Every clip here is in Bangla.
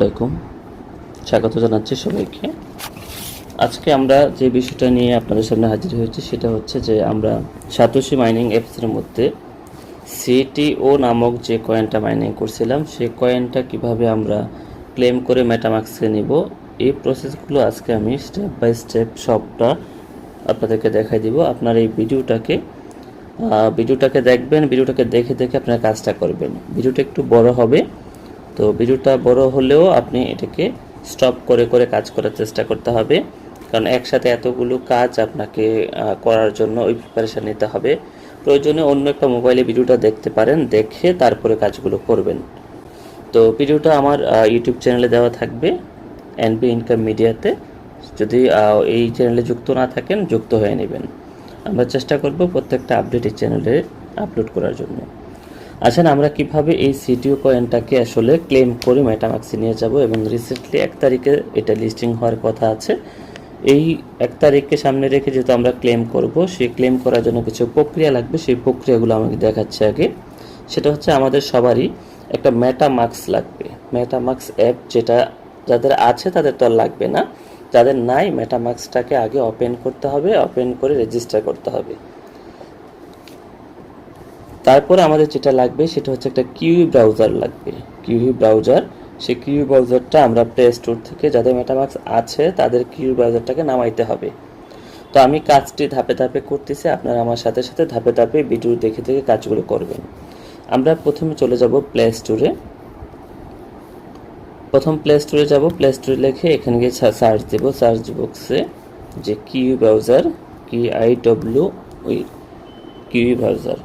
আসসালামাইকুম স্বাগত জানাচ্ছি সবাইকে। আজকে আমরা যে বিষয়টা নিয়ে আপনাদের সামনে হাজির হয়েছি সেটা হচ্ছে যে আমরা সাতোশি মাইনিং অ্যাপসের মধ্যে সিটিও নামক যে কয়েনটা মাইনিং করছিলাম সেই কয়েনটা কীভাবে আমরা ক্লেম করে মেটামাক্সকে নিব, এই প্রসেসগুলো আজকে আমি স্টেপ বাই স্টেপ সবটা আপনাদেরকে দেখাই দিব। আপনার এই ভিডিওটাকে ভিডিওটাকে দেখবেন, ভিডিওটাকে দেখে দেখে আপনারা কাজটা করবেন। ভিডিওটা একটু বড় হবে। তো ভিডিওটা বড় হলেও আপনি এটাকে স্টপ করে করে কাজ করার চেষ্টা করতে হবে। কারণ একসাথে এতগুলো কাজ আপনাকে করার জন্য ওই প্রিপারেশান নিতে হবে। প্রয়োজনে অন্য একটা মোবাইলে ভিডিওটা দেখতে পারেন, দেখে তারপরে কাজগুলো করবেন। তো ভিডিওটা আমার ইউটিউব চ্যানেলে দেওয়া থাকবে এনবি ইনকাম মিডিয়াতে যদি এই চ্যানেলে যুক্ত না থাকেন, যুক্ত হয়ে নেবেন। আমরা চেষ্টা করব প্রত্যেকটা আপডেট এই চ্যানেলে আপলোড করার জন্য। আসেন আমরা কীভাবে এই সিটিও কয়েনটাকে আসলে ক্লেম করে মেটামাক্সে নিয়ে যাব এবং রিসেন্টলি এক তারিখে এটা লিস্টিং হওয়ার কথা আছে। এই এক তারিখকে সামনে রেখে যেহেতু আমরা ক্লেম করব, সেই ক্লেম করার জন্য কিছু প্রক্রিয়া লাগবে। সেই প্রক্রিয়াগুলো আমাকে দেখাচ্ছে আগে। সেটা হচ্ছে আমাদের সবারই একটা মেটামাক্স লাগবে। মেটামাক্স অ্যাপ যেটা যাদের আছে তাদের তো আর লাগবে না। যাদের নাই মেটামাক্সটাকে আগে ওপেন করতে হবে ওপেন করে রেজিস্টার করতে হবে। তারপরে আমাদের যেটা লাগবে সেটা হচ্ছে একটা কিউই ব্রাউজার লাগবে। কিউই ব্রাউজার, সেই কিউই ব্রাউজারটা আমরা প্লে স্টোর থেকে যাদের মেটামাক্স আছে তাদের কিউই ব্রাউজারটাকে নামাইতে হবে। তো আমি কাজটি ধাপে ধাপে করতেছি, আপনারা আমার সাথে সাথে ধাপে ধাপে ভিডিও দেখে দেখে কাজগুলো করবেন। আমরা প্রথমে চলে যাব প্লে স্টোরে প্রথম প্লে স্টোরে যাব প্লে স্টোরে লিখে এখানে গিয়ে সার্চ দেব সার্চ বক্সে যে Kiwi browser K I W ওই কিউ ব্রাউজার।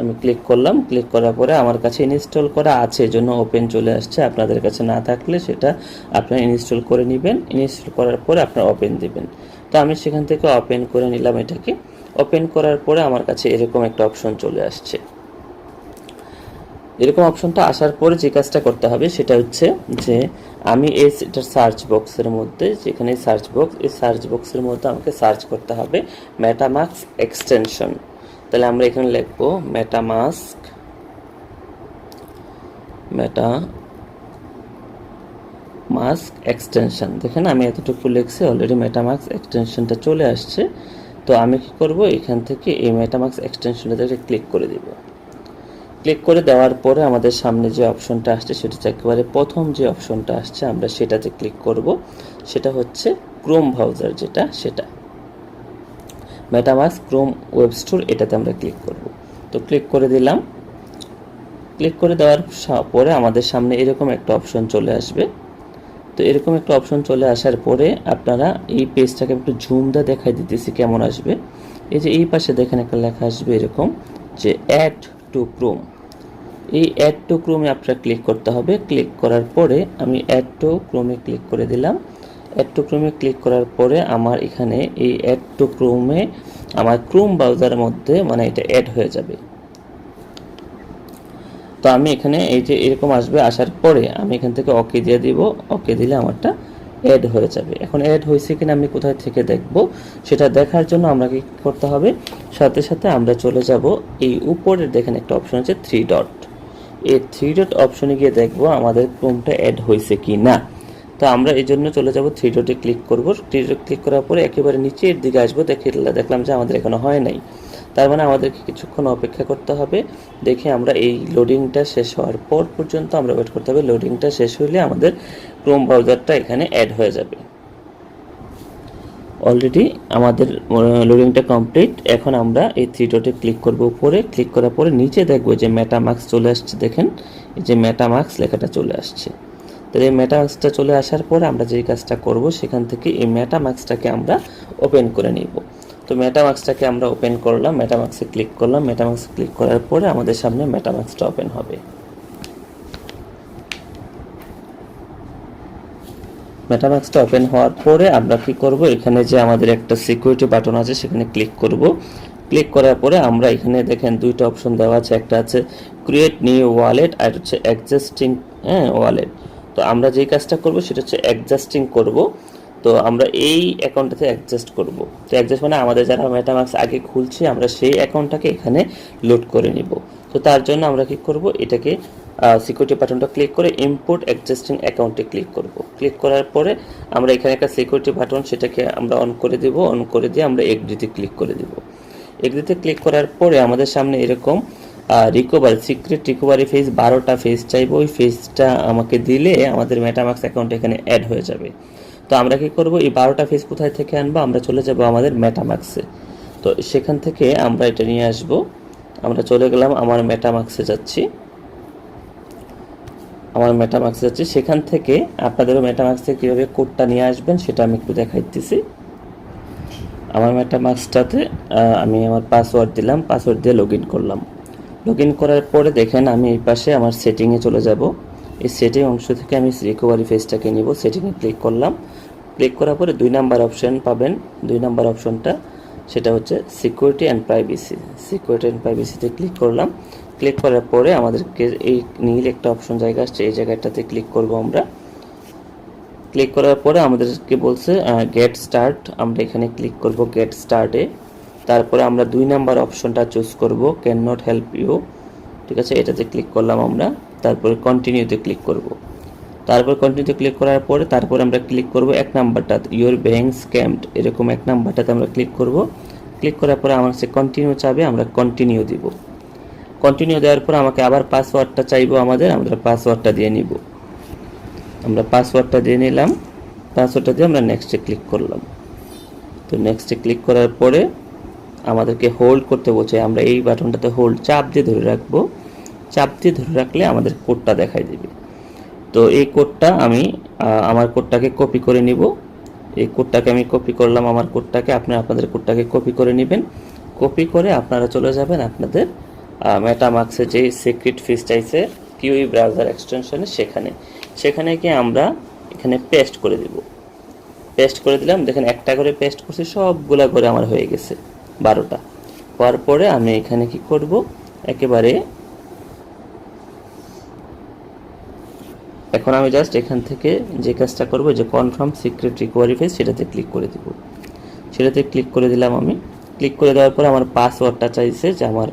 আমি ক্লিক করলাম ক্লিক করার পরে আমার কাছে ইনস্টল করা আছে, জন্য ওপেন চলে আসছে। আপনাদের কাছে না থাকলে সেটা আপনারা ইনস্টল করে নেবেন। ইনস্টল করার পরে আপনারা ওপেন দিবেন। তো আমি সেখান থেকে ওপেন করে নিলাম এটাকে। ওপেন করার পরে আমার কাছে এরকম একটা অপশন চলে আসছে। এরকম অপশনটা আসার পরে যে কাজটা করতে হবে সেটা হচ্ছে যে আমি এই এটার সার্চ বক্সের মধ্যে, যেখানে সার্চ বক্স এই সার্চ বক্সের মধ্যে আমাকে সার্চ করতে হবে মেটামাক্স এক্সটেনশন তাহলে আমরা এখানে লিখব মেটামাস্ক মেটা মাস্ক এক্সটেনশন দেখেন আমি এতটুকু লিখছি অলরেডি মেটামাক্স এক্সটেনশনটা চলে আসছে। তো আমি কি করব? এখান থেকে এই মেটামাক্স এক্সটেনশনটাতে ক্লিক করে দিব। ক্লিক করে দেওয়ার পরে আমাদের সামনে যে অপশনটা আসছে সেটা একেবারে প্রথম যে অপশনটা আসছে, আমরা সেটাতে ক্লিক করব। সেটা হচ্ছে ক্রোম ব্রাউজার যেটা, সেটা। মেটামাক্স ক্রোম ওয়েব স্টোর এটাতে আমরা ক্লিক করব। তো ক্লিক করে দিলাম। ক্লিক করে দেওয়ার পরে আমাদের সামনে এরকম একটা অপশন চলে আসবে। তো এরকম একটা অপশন চলে আসার পরে আপনারা এই পেজটাকে একটু জুম দিয়ে দেখাই দিতেছি কেমন আসবে। এই যে এই পাশে দেখেন একটা লেখা আসবে এরকম যে অ্যাড টু ক্রোম এই অ্যাড টু ক্রোমে আপনারা ক্লিক করতে হবে। ক্লিক করার পরে আমি অ্যাড টু ক্রোমে ক্লিক করে দিলাম। অ্যাড টু ক্রোমে ক্লিক করার পরে আমার এখানে এই অ্যাড টু ক্রোমে আমার ক্রোম ব্রাউজারের মধ্যে মানে এটা অ্যাড হয়ে যাবে। তো আমি এখানে এই যে এরকম আসবে, আসার পরে আমি এখান থেকে ওকে দিয়ে দিব। ওকে দিলে আমারটা অ্যাড হয়ে যাবে। এখন অ্যাড হয়েছে কিনা আমি কোথায় থেকে দেখব, সেটা দেখার জন্য আমরা কি করতে হবে? সাথে সাথে আমরা চলে যাব, এই উপরে দেখেন একটা অপশন আছে থ্রি ডট এই থ্রি ডট অপশনে গিয়ে দেখব আমাদের ক্রোমটা অ্যাড হয়েছে কি না তো আমরা এই জন্য চলে যাব থ্রি ডটে ক্লিক করব। থ্রি ডট ক্লিক করার পরে একেবারে নিচের দিকে আসব। দেখে দেখলাম যে আমাদের এখনও হয় নাই। তার মানে আমাদেরকে কিছুক্ষণ অপেক্ষা করতে হবে। দেখে আমরা এই লোডিংটা শেষ হওয়ার পর পর্যন্ত আমরা ওয়েট করতে হবে। লোডিংটা শেষ হলে আমাদের ক্রোম ব্রাউজারটা এখানে অ্যাড হয়ে যাবে। অলরেডি আমাদের লোডিংটা কমপ্লিট এখন আমরা এই থ্রি ডটে ক্লিক করব উপরে। ক্লিক করার পরে নিচে দেখব যে মেটামার্কস চলে আসছে। দেখেন, এই যে মেটামার্কস লেখাটা চলে আসছে। তাহলে এই মেটামার্কসটা চলে আসার পরে আমরা যেই কাজটা করব, সেখান থেকে এই মেটামার্কসটাকে আমরা ওপেন করে নিব। তো মেটামার্কসটাকে আমরা ওপেন করলাম মেটামার্কসে ক্লিক করলাম মেটামার্কসে ক্লিক করার পরে আমাদের সামনে মেটামার্কসটা ওপেন হবে। মেটামাক্সটা ওপেন হওয়ার পরে আমরা কি করব, এখানে যে আমাদের একটা সিকিউরিটি বাটন আছে, সেখানে ক্লিক করব। ক্লিক করার পরে আমরা এখানে দেখেন দুইটা অপশন দেওয়া আছে, একটা আছে ক্রিয়েট নিউ ওয়ালেট আর হচ্ছে অ্যাডজাস্টিং হ্যাঁ ওয়ালেট তো আমরা যেই কাজটা করব সেটা হচ্ছে অ্যাডজাস্টিং করব। তো আমরা এই অ্যাকাউন্টটাতে অ্যাডজাস্ট করব। তো অ্যাডজাস্ট মানে আমাদের যারা মেটামাক্স আগে খুলছি, আমরা সেই অ্যাকাউন্টটাকে এখানে লোড করে নিব। তো তার জন্য আমরা কি করব? এটাকে সিকিউরিটি বাটনটা ক্লিক করে ইম্পোর্ট অ্যাডজাস্টিং অ্যাকাউন্টে ক্লিক করব। ক্লিক করার পরে আমরা এখানে একটা সিকিউরিটি বাটন সেটাকে আমরা অন করে দেব। অন করে দিয়ে আমরা এগ্রিতে ক্লিক করে দেব। এগ্রিতে ক্লিক করার পরে আমাদের সামনে এরকম রিকভারি সিক্রেট রিকভারি ফেজ বারোটা ফেজ চাইব। ওই ফেজটা আমাকে দিলে আমাদের মেটামাক্স অ্যাকাউন্ট এখানে অ্যাড হয়ে যাবে। তো আমরা কি করব? এই বারোটা ফেজ কোথায় থেকে আনব? আমরা চলে যাব আমাদের মেটামাক্সে তো সেখান থেকে আমরা এটা নিয়ে আসব। আমরা চলে গেলাম আমার মেটামাক্সে যাচ্ছি। আমার মেটামাক্সে যাচ্ছি। সেখান থেকে আপনাদেরও মেটামাক্স কীভাবে কোডটা নিয়ে আসবেন সেটা আমি একটু দেখাই দিতেছি আমার মেটামাক্সটাতে আমি আমার পাসওয়ার্ড দিলাম। পাসওয়ার্ড দিয়ে লগ ইন করলাম। লগ ইন করার পরে দেখেন আমি এই পাশে আমার সেটিংয়ে চলে যাব। এই সেটিং অংশ থেকে আমি রিকভারি ফেসটাকে নিব। সেটিংয়ে ক্লিক করলাম। ক্লিক করার পরে দুই নাম্বার অপশন পাবেন। দুই নাম্বার অপশনটা সেটা হচ্ছে security and privacy security and প্রাইভেসিতে click করলাম। ক্লিক করার পরে আমাদেরকে এই নীল একটা অপশন জায়গা আসছে। এই জায়গাটাতে ক্লিক করব আমরা। ক্লিক করার পরে আমাদেরকে বলছে গেট স্টার্ট আমরা এখানে ক্লিক করব গেট স্টার্টে তারপরে আমরা দুই নাম্বার অপশনটা চুজ করব ক্যান নট হেল্প ইউ ঠিক আছে, এটাতে ক্লিক করলাম আমরা, তারপরে কন্টিনিউতে ক্লিক করব। তারপর কন্টিনিউতে ক্লিক করার পরে তারপরে আমরা ক্লিক করব এক নাম্বারটা ইউর ব্যাংক স্ক্যামড এরকম এক নাম্বারটাতে আমরা ক্লিক করব। ক্লিক করার পরে আমার সে কন্টিনিউ চাবে, আমরা কন্টিনিউ দিব। কন্টিনিউ দেওয়ার পর আমাকে আবার পাসওয়ার্ডটা চাইব আমাদের, আমরা পাসওয়ার্ডটা দিয়ে নিব। আমরা পাসওয়ার্ডটা দিয়ে নিলাম পাসওয়ার্ডটা দিয়ে আমরা নেক্সটে ক্লিক করলাম। তো নেক্সটে ক্লিক করার পরে আমাদেরকে হোল্ড করতে বলছে, আমরা এই বাটনটাতে হোল্ড চাপ দিয়ে ধরে রাখব। চাপ দিয়ে ধরে রাখলে আমাদের কোডটা দেখাই দিবে। তো এই কোডটা আমি আমার কোডটাকে কপি করে নিব। এই কোডটাকে আমি কপি করলাম, আমার কোডটাকে আপনারা আপনাদের কোডটাকে কপি করে নেবেন। কপি করে আপনারা চলে যাবেন আপনাদের মেটামাক্সে যে সিক্রেট ফিস চাইছে কিউই ব্রাউজার এক্সটেনশনে সেখানে। সেখানে গিয়ে আমরা এখানে পেস্ট করে দিব। পেস্ট করে দিলাম, দেখেন একটা করে পেস্ট করছি, সবগুলা করে আমার হয়ে গেছে। বারোটা। হওয়ার পরে আমি এখানে কি করব? একেবারে এখন আমি জাস্ট এখান থেকে যে কাজটা করব, যে কনফার্ম সিক্রেট রিকভারি ফেস সেটাতে ক্লিক করে দিব। সেটাতে ক্লিক করে দিলাম আমি। ক্লিক করে দেওয়ার পর আমার পাসওয়ার্ডটা চাইছে যে আমার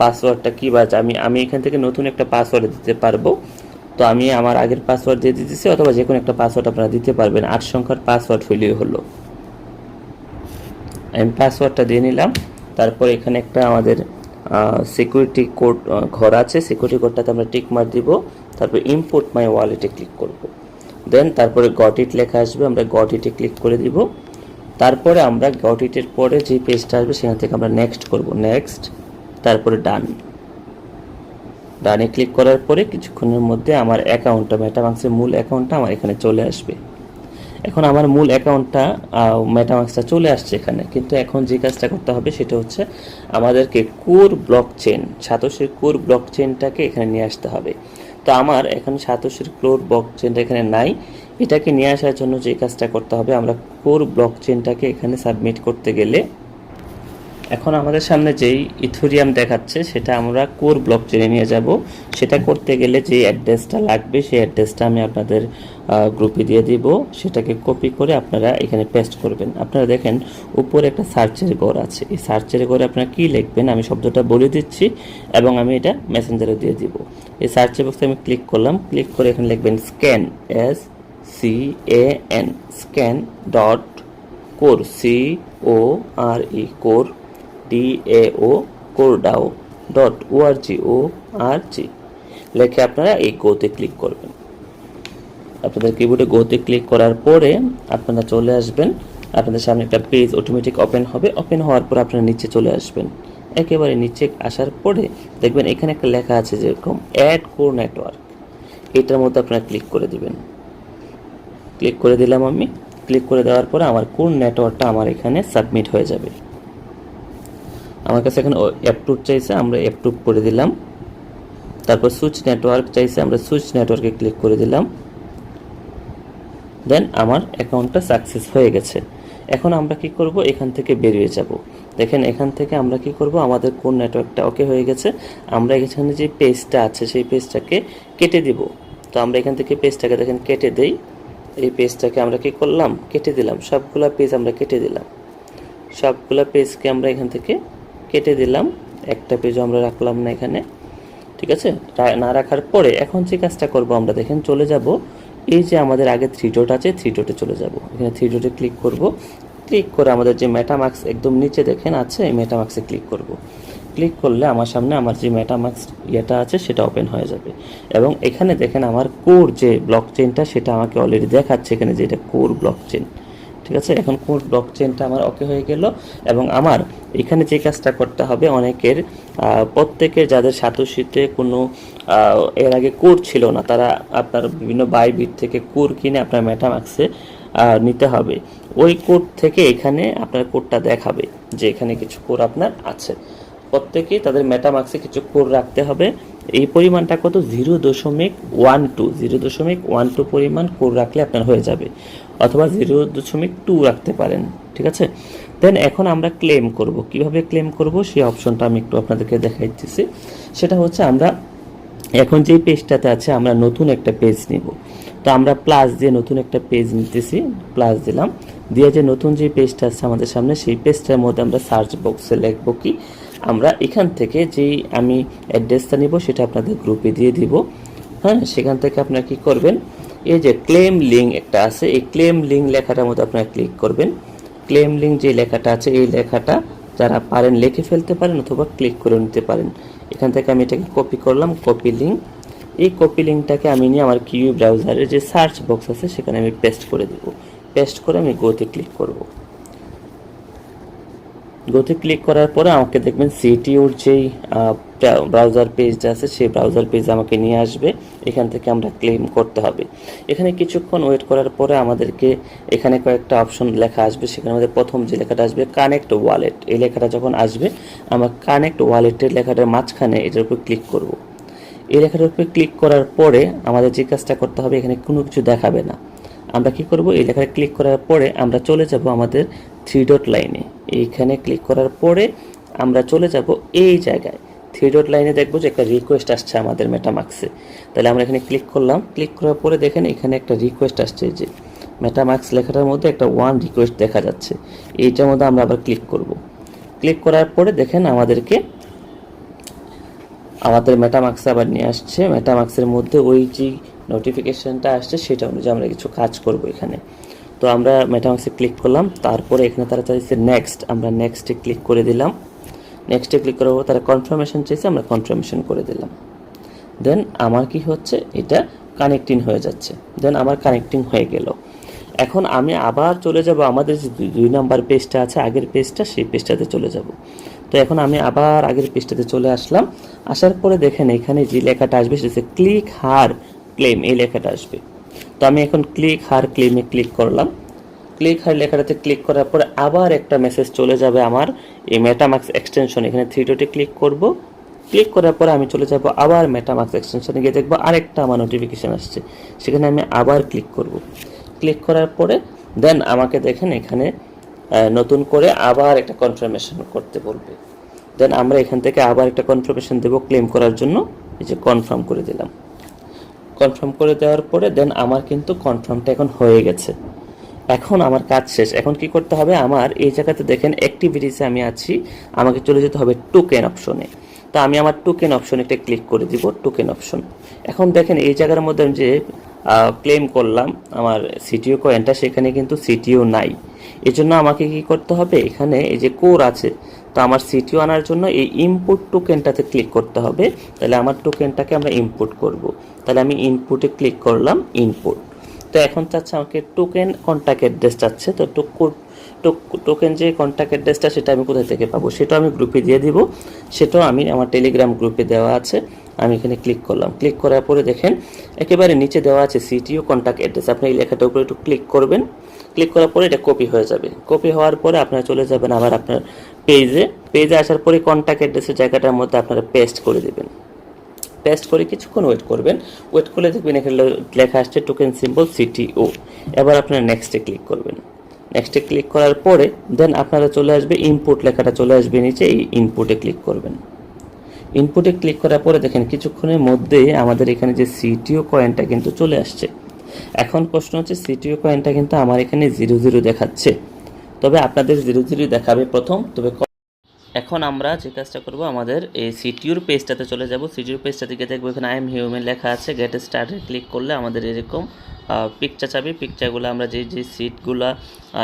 পাসওয়ার্ডটা কী বা আমি আমি এখান থেকে নতুন একটা পাসওয়ার্ড দিতে পারব। তো আমি আমার আগের পাসওয়ার্ড দিয়ে দিতেছি, অথবা যে কোনো একটা পাসওয়ার্ড আপনারা দিতে পারবেন। আট সংখ্যার পাসওয়ার্ড হইলেই হলো। আমি পাসওয়ার্ডটা দিয়ে নিলাম। তারপর এখানে একটা আমাদের সিকিউরিটি কোড ঘর আছে। সিকিউরিটি কোডটাতে আমরা টিক মার দিব। তারপর ইম্পোর্ট মাই ওয়ালেটে ক্লিক করব। দেন তারপরে গট ইট লেখা আসবে। আমরা গট ইটে ক্লিক করে দিব। তারপরে আমরা গট ইটের পরে যে পেজটা আসবে, সেখান থেকে আমরা নেক্সট করব। নেক্সট তারপরে ডান ডানে ক্লিক করার পরে কিছুক্ষণের মধ্যে আমার অ্যাকাউন্টটা মেটামাক্সের মূল অ্যাকাউন্টটা আমার এখানে চলে আসবে। এখন আমার মূল অ্যাকাউন্টটা মেটামাক্সটা চলে আসছে এখানে। কিন্তু এখন যে কাজটা করতে হবে সেটা হচ্ছে আমাদেরকে কোর ব্লক চেন সাতোশের কোর ব্লক চেনটাকে এখানে নিয়ে আসতে হবে। তো আমার এখন সাতোশের ক্লোর ব্লক চেনটা এখানে নাই। এটাকে নিয়ে আসার জন্য যে কাজটা করতে হবে, আমরা কোর ব্লক চেনটাকে এখানে সাবমিট করতে গেলে এখন আমাদের সামনে যেই ইথোরিয়াম দেখাচ্ছে, সেটা আমরা কোর ব্লক চেনে নিয়ে যাব। সেটা করতে গেলে যে অ্যাড্রেসটা লাগবে, সেই অ্যাড্রেসটা আমি আপনাদের গ্রুপে দিয়ে দিব। সেটাকে কপি করে আপনারা এখানে পেস্ট করবেন। আপনারা দেখেন, উপরে একটা সার্চের ঘর আছে। এই সার্চের ঘরে আপনারা কী লিখবেন, আমি শব্দটা বলে দিচ্ছি এবং আমি এটা মেসেঞ্জারে দিয়ে দিব। এই সার্চের বক্সে আমি ক্লিক করলাম। ক্লিক করে এখানে লিখবেন scan, S C A N, scan dot Core, C O R E, Core. DAO CoreDAO dot ORG O R G লেখে আপনারা এই গোতে ক্লিক করবেন। আপনাদের কিবোর্ডে গোতে ক্লিক করার পরে আপনারা চলে আসবেন। আপনাদের সামনে একটা পেজ অটোমেটিক ওপেন হবে। ওপেন হওয়ার পর আপনারা নিচে চলে আসবেন। একেবারে নিচে আসার পরে দেখবেন এখানে একটা লেখা আছে যেরকম অ্যাড কোর নেটওয়ার্ক এটার মধ্যে আপনারা ক্লিক করে দিবেন। ক্লিক করে দিলাম আমি। ক্লিক করে দেওয়ার পরে আমার কোন নেটওয়ার্কটা আমার এখানে সাবমিট হয়ে যাবে। আমার কাছে এখানে অ্যাপটুপ চাইছে, আমরা অ্যাপটুপ করে দিলাম। তারপর সুইচ নেটওয়ার্ক চাইছে, আমরা সুইচ নেটওয়ার্কে ক্লিক করে দিলাম। দেন আমার অ্যাকাউন্টটা সাকসেস হয়ে গেছে। এখন আমরা কি করব? এখান থেকে বেরিয়ে যাব। দেখেন, এখান থেকে আমরা কি করব? আমাদের কোন নেটওয়ার্কটা ওকে হয়ে গেছে, আমরা এখানে যে পেজটা আছে, সেই পেজটাকে কেটে দিব। তো আমরা এখান থেকে পেজটাকে দেখেন কেটে দেই। এই পেজটাকে আমরা কি করলাম? কেটে দিলাম। সবগুলা পেজ আমরা কেটে দিলাম। সবগুলা পেজকে আমরা এখান থেকে কেটে দিলাম। একটা পেজও আমরা রাখলাম না এখানে। ঠিক আছে? না রাখার পরে এখন যে কাজটা করব আমরা, দেখেন চলে যাব। এই যে আমাদের আগে থ্রি ডট আছে থ্রি ডটে চলে যাব। এখানে থ্রি ডটে ক্লিক করব। ক্লিক করে আমাদের যে মেটামার্কস একদম নিচে দেখেন আছে, এই মেটামার্কসে ক্লিক করব। ক্লিক করলে আমার সামনে আমার যে মেটামার্কস ইয়েটা আছে, সেটা ওপেন হয়ে যাবে। এবং এখানে দেখেন আমার কোর যে ব্লক চেনটা সেটা আমাকে অলরেডি দেখাচ্ছে এখানে যে এটা কোর ব্লক চেন ঠিক আছে? এখন কোর ব্লক চেনটা আমার ওকে হয়ে গেল এবং আমার এখানে যে কাজটা করতে হবে অনেকের প্রত্যেকের যাদের সাতোশিতে কোনো এর আগে কোর ছিল না, তারা আপনার বিভিন্ন বাইবিট থেকে কোর কিনে আপনার মেটামাক্সে নিতে হবে। ওই কোড থেকে এখানে আপনার কোডটা দেখাবে যে এখানে কিছু কোর আপনার আছে। প্রত্যেকেই তাদের মেটামাক্সে কিছু কোর রাখতে হবে। এই পরিমাণটা কত? জিরো দশমিক ওয়ান টু। জিরো দশমিক ওয়ান টু পরিমাণ কোর রাখলে আপনার হয়ে যাবে। অথবা জিরো দশমিক টু রাখতে পারেন, ঠিক আছে? দেন এখন আমরা ক্লেম করব। কীভাবে ক্লেম করব? সেই অপশনটা আমি একটু আপনাদেরকে দেখাই দিচ্ছি সেটা হচ্ছে আমরা এখন যেই পেজটাতে আছে, আমরা নতুন একটা পেজ নিব। তো আমরা প্লাস দিয়ে নতুন একটা পেজ নিতেছি প্লাস দিলাম। দিয়ে যে নতুন যে পেজটা আছে আমাদের সামনে, সেই পেজটার মধ্যে আমরা সার্চ বক্সে লিখব কি? আমরা এখান থেকে যেই আমি অ্যাড্রেসটা নিব, সেটা আপনাদের গ্রুপে দিয়ে দিব। হ্যাঁ সেখান থেকে আপনারা কি করবেন? এই যে ক্লেম লিঙ্ক একটা আছে, এই ক্লেম লিঙ্ক লেখাটার মধ্যে আপনারা ক্লিক করবেন। ক্লেম লিঙ্ক যে লেখাটা আছে, এই লেখাটা যারা পারেন, লিখে ফেলতে পারেন অথবা ক্লিক করে নিতে পারেন। এখান থেকে আমি এটাকে কপি করলাম কপি লিঙ্ক এই কপি লিঙ্কটাকে আমি নিয়ে আমার কিউ ব্রাউজারের যে সার্চ বক্স আছে, সেখানে আমি পেস্ট করে দেব। পেস্ট করে আমি গোতে ক্লিক করব। গোতে ক্লিক করার পরে আমাকে দেখবেন সিটিওর যেই ব্রাউজার পেজটা আছে সেই ব্রাউজার পেজ আমাকে নিয়ে আসবে। এখান থেকে আমরা ক্লেম করতে হবে। এখানে কিছুক্ষণ ওয়েট করার পরে আমাদেরকে এখানে কয়েকটা অপশন লেখা আসবে। সেখানে আমাদের প্রথম যে লেখাটা আসবে কানেক্ট ওয়ালেট এই লেখাটা যখন আসবে, আমরা কানেক্ট ওয়ালেটের লেখাটার মাঝখানে এটার উপর ক্লিক করব। এই লেখাটার উপরে ক্লিক করার পরে আমাদের যে কাজটা করতে হবে, এখানে কোনো কিছু দেখাবে না। আমরা কি করব? এই লেখাটা ক্লিক করার পরে আমরা চলে যাব আমাদের থ্রি ডট লাইনে এইখানে ক্লিক করার পরে আমরা চলে যাব এই জায়গায়। থ্রি ডট লাইনে দেখব যে একটা রিকোয়েস্ট আসছে আমাদের মেটামার্কসে তাহলে আমরা এখানে ক্লিক করলাম। ক্লিক করার পরে দেখেন এখানে একটা রিকোয়েস্ট আসছে যে। মেটামার্কস লেখাটার মধ্যে একটা ওয়ান রিকোয়েস্ট দেখা যাচ্ছে। এইটার মধ্যে আমরা আবার ক্লিক করব। ক্লিক করার পরে দেখেন আমাদেরকে আমাদের মেটামার্কসে আবার নিয়ে আসছে। মেটামার্কসের মধ্যে ওই যে নোটিফিকেশনটা আসছে, সেটা অনুযায়ী আমরা কিছু কাজ করব এখানে। তো আমরা মেটামার্কসে ক্লিক করলাম, তারপরে এখানে তারা চাইছে নেক্সট আমরা নেক্সটে ক্লিক করে দিলাম। নেক্সটে ক্লিক করার পর তারা কনফার্মেশন চাইছে, আমরা কনফার্মেশন করে দিলাম। দেন আমার কি হচ্ছে? এটা কানেক্টিং হয়ে যাচ্ছে। দেন আমার কানেক্টিং হয়ে গেল। এখন আমি আবার চলে যাব, আমাদের যে দুই নাম্বার পেজটা আছে, আগের পেজটা সেই পেজটাতে চলে যাব। তো এখন আমি আবার আগের পেজটাতে চলে আসলাম। আসার পরে দেখেন এখানে যে লেখাটা আসবে, সেটা ক্লিক হার ক্লেম এই লেখাটা আসবে। তো আমি এখন ক্লিক হার ক্লেমে ক্লিক করলাম। ক্লিক হার লেখাটাতে ক্লিক করার পরে আবার একটা মেসেজ চলে যাবে আমার এই মেটামাক্স এক্সটেনশন এখানে থ্রি ডটে ক্লিক করব। ক্লিক করার পরে আমি চলে যাব আবার মেটামাক্স এক্সটেনশনে গিয়ে দেখব আরেকটা আমার নোটিফিকেশন আসছে। সেখানে আমি আবার ক্লিক করব। ক্লিক করার পরে দেন আমাকে দেখেন এখানে নতুন করে আবার একটা কনফার্মেশন করতে বলবে। দেন আমরা এখান থেকে আবার একটা কনফার্মেশন দেব ক্লেম করার জন্য। এই যে কনফার্ম করে দিলাম। কনফার্ম করে দেওয়ার পরে দেন আমার কিন্তু কনফার্মটা এখন হয়ে গেছে। এখন আমার কাজ শেষ। এখন কি করতে হবে? আমার এই জায়গাতে দেখেন অ্যাক্টিভিটিসে আমি আছি। আমাকে চলে যেতে হবে টোকেন অপশনে তো আমি আমার টোকেন অপশনে একটা ক্লিক করে দিব টোকেন অপশন এখন দেখেন, এই জায়গার মধ্যে আমি যে ক্লেম করলাম, আমার সিটিও কয়েনটা সেখানে কিন্তু সিটিও নাই। এই জন্য আমাকে কি করতে হবে? এখানে এই যে কোর আছে তো আমার সিটিও আনার জন্য এই ইনপুট টোকেনটাতে ক্লিক করতে হবে। তাহলে আমার টোকেনটাকে আমরা ইনপুট করব। তাহলে আমি ইনপুটে ক্লিক করলাম ইনপুট তো এখন চাচ্ছে আমাকে টোকেন কন্ট্যাক্ট অ্যাড্রেস চাচ্ছে। তো টোকেন যে কন্ট্যাক্ট অ্যাড্রেসটা সেটা আমি কোথায় থেকে পাবো সেটাও আমি গ্রুপে দিয়ে দিব। সেটাও আমি আমার টেলিগ্রাম গ্রুপে দেওয়া আছে, আমি এখানে ক্লিক করলাম। ক্লিক করার পরে দেখেন, একেবারে নিচে দেওয়া আছে সিটিও কন্ট্যাক্ট অ্যাড্রেস আপনি এই লেখাটার উপরে একটু ক্লিক করবেন। ক্লিক করার পরে এটা কপি হয়ে যাবে। কপি হওয়ার পরে আপনারা চলে যাবেন আবার আপনার পেজে পেজে আসার পরে কন্ট্যাক্ট অ্যাড্রেসের জায়গাটার মধ্যে আপনারা পেস্ট করে দেবেন। পেস্ট করে কিছুক্ষণ ওয়েট করবেন। ওয়েট করলে দেখবেন এখানে লেখা আসছে টোকেন সিম্বল সিটিও এবার আপনারা নেক্সটে ক্লিক করবেন। নেক্সটে ক্লিক করার পরে দেন আপনারা চলে আসবে ইনপুট লেখাটা চলে আসবে নিচে, এই ইনপুটে ক্লিক করবেন। ইনপুটে ক্লিক করার পরে দেখেন কিছুক্ষণের মধ্যে আমাদের এখানে যে সিটিও কয়েনটা কিন্তু চলে আসছে। এখন প্রশ্ন হচ্ছে সিটিও কয়েনটা কিন্তু আমার এখানে জিরো জিরো দেখাচ্ছে। তবে আপনাদের জিরো জিরো দেখাবে প্রথম, তবে এখন আমরা যে কাজটা করব, আমাদের এই সিটিউর পেজটাতে চলে যাব। সিটিউর পেজটা থেকে দেখব, এখানে আই এম হিউম্যান লেখা আছে। গেট স্টার্টে ক্লিক করলে আমাদের এরকম পিকচার চাবি। পিকচারগুলো আমরা যে যে সিটগুলো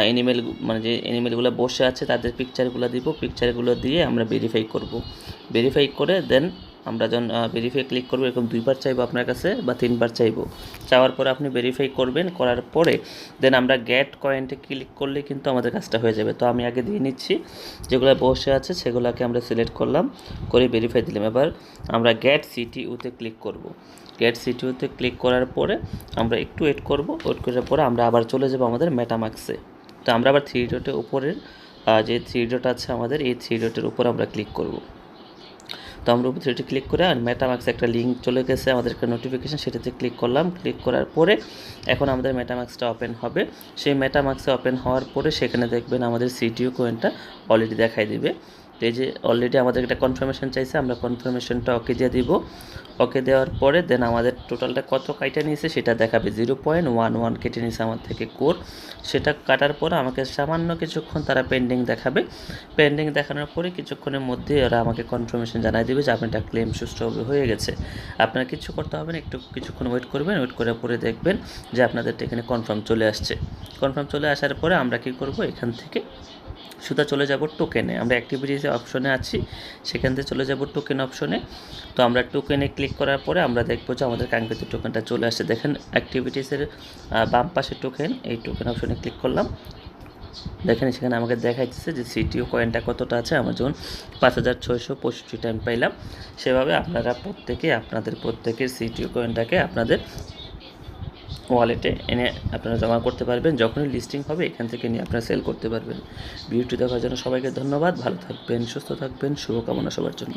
অ্যানিমেল মানে যে অ্যানিমেলগুলো বসে আছে, তাদের পিকচারগুলো দিব। পিকচারগুলো দিয়ে আমরা ভেরিফাই করব। ভেরিফাই করে দেন আমরা যখন ভেরিফাই ক্লিক করব, এরকম দুইবার চাইব আপনার কাছে বা তিনবার চাইব। চাওয়ার পরে আপনি ভেরিফাই করবেন, করার পরে দেন আমরা গ্যাট কয়েন্টে ক্লিক করলে কিন্তু আমাদের কাজটা হয়ে যাবে। তো আমি আগে দিয়ে নিচ্ছি, যেগুলো বসে আছে সেগুলোকে আমরা সিলেক্ট করলাম, করে ভেরিফাই দিলাম। এবার আমরা গেট সিটিউতে ক্লিক করব। গেট সিটিউতে ক্লিক করার পরে আমরা একটু ওয়েট করব ওয়েট করার পরে আমরা আবার চলে যাব আমাদের মেটামাক্সে তো আমরা আবার থ্রি ডটের উপরের যে থ্রি ডট আছে আমাদের, এই থ্রি ডটের উপর আমরা ক্লিক করব। তো আমরা উপর সেটি ক্লিক করে আর মেটামাক্সে একটা লিঙ্ক চলে গেছে, আমাদের একটা নোটিফিকেশন সেটাতে ক্লিক করলাম ক্লিক করার পরে এখন আমাদের মেটামাক্সটা ওপেন হবে। সেই মেটামাক্সে ওপেন হওয়ার পরে সেখানে দেখবেন আমাদের সিটিও কয়েনটা অলরেডি দেখাই দিবে। এই যে অলরেডি আমাদের একটা কনফার্মেশন চাইছে, আমরা কনফার্মেশনটা ওকে দিয়ে দিব। ওকে দেওয়ার পরে দেন আমাদের টোটালটা কত কাইটা নিয়েছে সেটা দেখাবে। জিরো পয়েন্ট ওয়ান ওয়ান কেটে নিয়েছে আমার থেকে কোর সেটা কাটার পরে আমাকে সামান্য কিছুক্ষণ তারা পেন্ডিং দেখাবে। পেন্ডিং দেখানোর পরে কিছুক্ষণের মধ্যে ওরা আমাকে কনফার্মেশন জানাই দেবে যে আপনারটা ক্লেম সুষ্ঠুভাবে হয়ে গেছে। আপনার কিছু করতে হবে না, একটু কিছুক্ষণ ওয়েট করবেন ওয়েট করার পরে দেখবেন যে আপনাদের এখানে কনফার্ম চলে আসছে। কনফার্ম চলে আসার পরে আমরা কি করব? এখান থেকে সুতা চলে যাব টোকেনে আমরা অ্যাক্টিভিটিস অপশনে আছি, সেখান থেকে চলে যাব টোকেন অপশনে তো আমরা টোকেনে ক্লিক করার পরে আমরা দেখব যে আমাদের কাঙ্ক্ষিত টোকেনটা চলে আসছে। দেখেন অ্যাক্টিভিটিসের বাম পাশে টোকেন এই টোকেন অপশনে ক্লিক করলাম। দেখেন সেখানে আমাকে দেখাইতেছে যে সিটিও কয়েনটা কতটা আছে। আমার যেমন পাঁচ হাজার ছয়শো পঁয়ষট্টি টাইম পাইলাম। সেভাবে আপনারা প্রত্যেকে, আপনাদের প্রত্যেকের সিটিও কয়েনটাকে আপনাদের ওয়ালেটে এনে আপনারা জমা করতে পারবেন। যখনই লিস্টিং হবে, এখান থেকে নিয়ে আপনারা সেল করতে পারবেন। ভিডিওটি দেখার জন্য সবাইকে ধন্যবাদ। ভালো থাকবেন, সুস্থ থাকবেন। শুভকামনা সবার জন্য।